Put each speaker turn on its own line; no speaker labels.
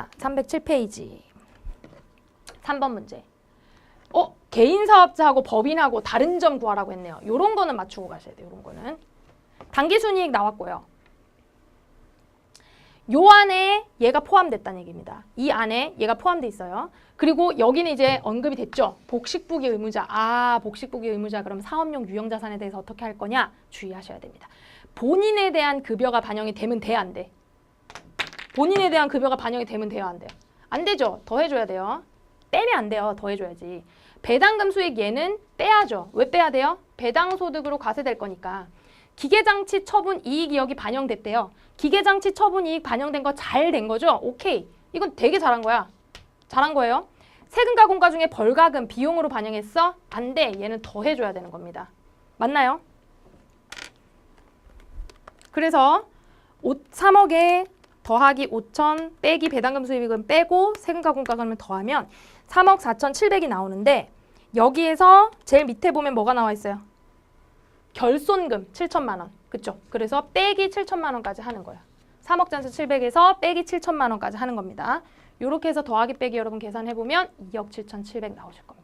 307페이지. 3번 문제. 어, 개인 사업자하고 법인하고 다른 점 구하라고 했네요. 요런 거는 맞추고 가셔야 돼요. 요런 거는. 단기 순이익 나왔고요. 요 안에 얘가 포함됐다는 얘기입니다. 이 안에 얘가 포함돼 있어요. 그리고 여기는 이제 언급이 됐죠. 복식부기 의무자. 아, 복식부기 의무자 그럼 사업용 유형 자산에 대해서 어떻게 할 거냐? 주의하셔야 됩니다. 본인에 대한 급여가 반영이 되면 돼, 안 돼? 본인에 대한 급여가 반영이 되면 돼요, 안 돼요? 안 되죠. 더 해줘야 돼요. 빼면 안 돼요. 더 해줘야지. 배당금 수익 얘는 빼야죠. 왜 빼야 돼요? 배당 소득으로 과세될 거니까. 기계장치 처분 이익이 여기 반영됐대요. 기계장치 처분 이익 반영된 거 잘 된 거죠? 오케이. 이건 되게 잘한 거야. 잘한 거예요. 세금과 공과 중에 벌가금 비용으로 반영했어? 안 돼. 얘는 더 해줘야 되는 겁니다. 맞나요? 그래서 3억에 더하기 5천 빼기 배당금 수입액은 빼고 세금과 공과금을 더하면 3억 4천 7백이 나오는데 여기에서 제일 밑에 보면 뭐가 나와 있어요? 결손금 7천만 원. 그쵸? 그래서 빼기 7천만 원까지 하는 거예요. 3억 잔수 700에서 빼기 7천만 원까지 하는 겁니다. 이렇게 해서 더하기 빼기 여러분 계산해 보면 2억 7천 7백 나오실 겁니다.